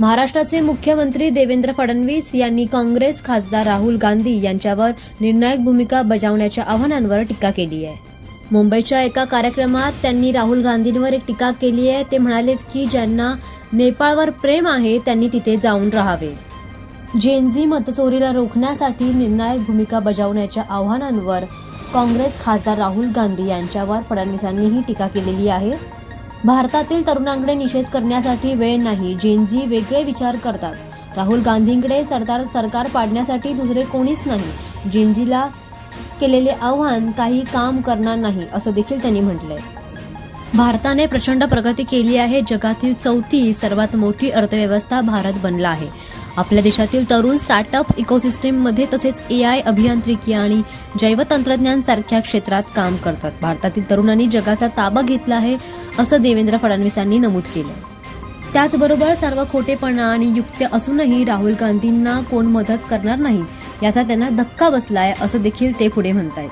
महाराष्ट्राचे मुख्यमंत्री देवेंद्र फडणवीस यांनी काँग्रेस खासदार राहुल गांधी यांच्यावर निर्णायक भूमिका बजावण्याच्या आव्हानांवर टीका केली आहे. मुंबईच्या एका कार्यक्रमात त्यांनी राहुल गांधींवर एक टीका केली आहे. ते म्हणाले की ज्यांना नेपाळवर प्रेम आहे त्यांनी तिथे जाऊन राहावे. जेनझी मतचोरीला रोखण्यासाठी निर्णायक भूमिका बजावण्याच्या आव्हानांवर काँग्रेस खासदार राहुल गांधी यांच्यावर फडणवीसांनीही टीका केलेली आहे. भारतातील तरुणांकडे निषेध करण्यासाठी वेळ नाही जेनजी वेगळे विचार करतात. राहुल गांधींकडे सरदार सरकार पाडण्यासाठी दुसरे कोणीच नाही. जेनजीला केलेले आव्हान काही काम करणार नाही असं देखील त्यांनी म्हटलंय. भारताने प्रचंड प्रगती केली आहे. जगातील चौथी सर्वात मोठी अर्थव्यवस्था भारत बनला आहे. आपल्या देशातील तरुण स्टार्टअप्स इकोसिस्टीममध्ये तसेच ए आय अभियांत्रिकी आणि जैवतंत्रज्ञान सारख्या क्षेत्रात काम करतात. भारतातील तरुणांनी जगाचा ताबा घेतला आहे असं देवेंद्र फडणवीसांनी नमूद केलं. त्याचबरोबर सर्व खोटेपणा आणि युक्त्य असूनही राहुल गांधींना कोण मदत करणार नाही याचा त्यांना धक्का बसलाय असं देखील ते पुढे म्हणतायत.